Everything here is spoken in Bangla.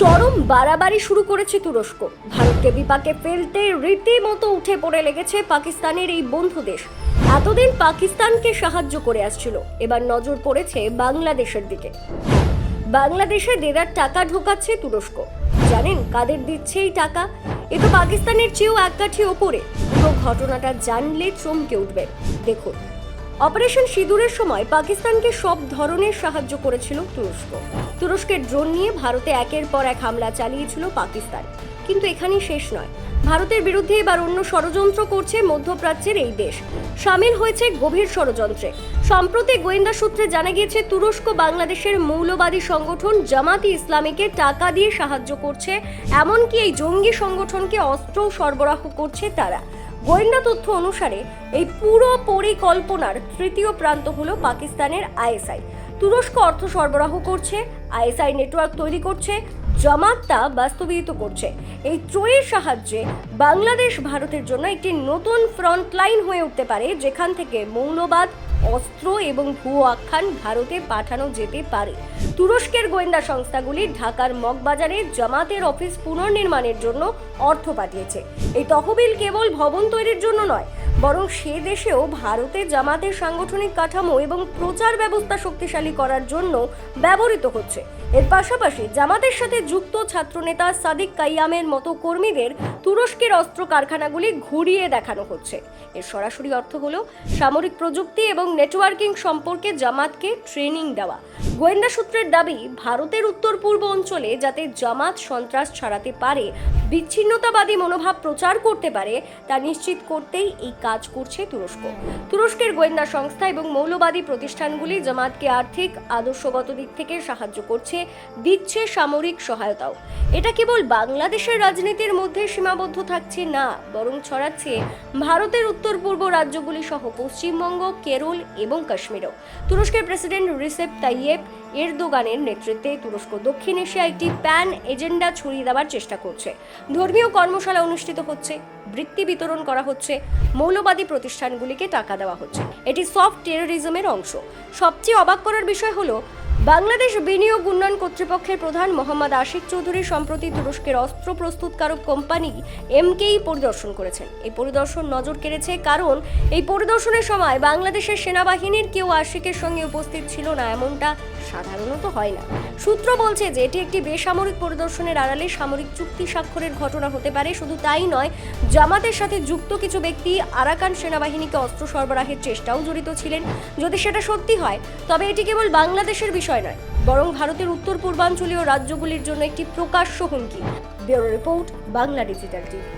চরম বাড়াবাড়ি শুরু করেছে তুরস্ক। ভারতকে বিপাকে ফেলতে রীতিমতো উঠে পড়ে লেগেছে পাকিস্তানের এই বন্ধু দেশ। এতদিন পাকিস্তানকে সাহায্য করে আসছিল, এবার নজর পড়েছে বাংলাদেশের দিকে। বাংলাদেশে দেদার টাকা ঢোকাচ্ছে তুরস্ক। জানেন কাদের দিচ্ছে এই টাকা? এ তো পাকিস্তানের চেয়েও এক কাঠি ওপরে। পুরো ঘটনাটা জানলে চমকে উঠবে দেখুন। অপারেশন সিঁদুরের সময় পাকিস্তানকে সব ধরনের সাহায্য করেছিল তুরস্ক। তুরস্কের ড্রোন নিয়ে ভারতে একের পর এক হামলা চালিয়েছিল পাকিস্তান। কিন্তু এখানেই শেষ নয়। ভারতের বিরুদ্ধে এবার অন্য ষড়যন্ত্র করছে মধ্যপ্রাচ্যের এই দেশ। সামিল হয়েছে গভীর ষড়যন্ত্রে। সম্প্রতি গোয়েন্দা সূত্রে জানা গিয়েছে, তুরস্ক বাংলাদেশের মৌলবাদী সংগঠন জামাতি ইসলামীকে টাকা দিয়ে সাহায্য করছে, এমনকি এই জঙ্গি সংগঠনকে অস্ত্র সরবরাহ করছে তারা। গোয়েন্দা তথ্য অনুসারে, এই পুরো পরিকল্পনার তৃতীয় প্রান্ত হলো পাকিস্তানের আইএসআই। তুরস্ক অর্থ সরবরাহ করছে, আইএসআই নেটওয়ার্ক তৈরি করছে জামাত তা বাস্তবায়িত করছে। এই ত্রয়ের সাহায্যে বাংলাদেশ ভারতের জন্য একটি নতুন ফ্রন্ট লাইন হয়ে উঠতে পারে, যেখান থেকে মৌলবাদ, অস্ত্র এবং ভুয়ো আখ্যান ভারতে পাঠানো যেতে পারে। তুরস্কের গোয়েন্দা সংস্থাগুলি ঢাকার মগবাজারে জামাতের অফিস পুনর্নির্মাণের জন্য অর্থ পাঠিয়েছে। এই তহবিল কেবল ভবন তৈরির জন্য নয় বরং সে দেশেও ভারতে জামাতের সাংগঠনিক কাঠামো এবং প্রচার ব্যবস্থা শক্তিশালী করার জন্য ব্যবহৃত হচ্ছে। এর পাশাপাশি জামাতের সাথে যুক্ত ছাত্রনেতা সাদিক কাইয়ামের মতো কর্মীদের তুরস্কের অস্ত্র কারখানাগুলি ঘুরিয়ে দেখানো হচ্ছে। এর সরাসরি অর্থ হলো সামরিক প্রযুক্তি এবং নেটওয়ার্কিং সম্পর্কে জামাতকে ট্রেনিং দেওয়া। গোয়েন্দা সূত্রের দাবি, ভারতের উত্তর পূর্ব অঞ্চলে যাতে জামাত সন্ত্রাস ছড়াতে পারে, বিচ্ছিন্নতাবাদী মনোভাব প্রচার করতে পারে, তা নিশ্চিত করতেই এই কাজ করছে তুরস্ক। তুরস্কের গোয়েন্দা সংস্থা এবং মৌলবাদী প্রতিষ্ঠানগুলি জামাতকে আর্থিক, আদর্শগত দিক থেকে সাহায্য করছে, দিচ্ছে সামরিক সহায়তাও। এটা কেবল বাংলাদেশের রাজনীতির মধ্যে সীমাবদ্ধ থাকছে না, বরং ছড়াচ্ছে ভারতের উত্তর পূর্ব রাজ্যগুলি সহ পশ্চিমবঙ্গ, কেরল এবং কাশ্মীরও। তুরস্কের প্রেসিডেন্ট রিসেপ তাইয়েব এরদোগানের নেতৃত্বে তুরস্ক দক্ষিণ এশিয়া একটি প্যান এজেন্ডা ছড়িয়ে দেওয়ার চেষ্টা করছে। ধর্মীয় কর্মশালা অনুষ্ঠিত হচ্ছে। বৃত্তি বিতরণ করা হচ্ছে, মৌলবাদী প্রতিষ্ঠানগুলিকে টাকা দেওয়া হচ্ছে। এটি সফট টেরোরিজমের অংশ। সবচেয়ে অবাক করার বিষয় হলো, বাংলাদেশ বিনিয়োগ উন্নয়ন কর্তৃপক্ষের প্রধান মোহাম্মদ আশিক চৌধুরী সম্প্রতি তুরস্কের অস্ত্র প্রস্তুতকারক কোম্পানি এমকেই পরিদর্শন করেছেন। এই পরিদর্শন নজর কেড়েছে কারণ, এই পরিদর্শনের সময় বাংলাদেশের সেনাবাহিনীর কেউ আশিকের সঙ্গে উপস্থিত ছিল না, এমনটা সাধারণত হয় না। সূত্র বলছে যে এটি একটি বেসামরিক পরিদর্শনের আড়ালে সামরিক চুক্তি স্বাক্ষরের ঘটনা হতে পারে। শুধু তাই নয়, জামাতের সাথে যুক্ত কিছু ব্যক্তি আরাকান সেনাবাহিনীকে অস্ত্র সরবরাহের চেষ্টাও জড়িত ছিলেন। যদি সেটা সত্যি হয়, তবে এটি কেবল বাংলাদেশের বিষয় নয়, বরং ভারতের উত্তর, পূর্বাঞ্চলীয় রাজ্যগুলির জন্য একটি প্রকাশ্য হুমকি। Bureau report, Bangla digital TV.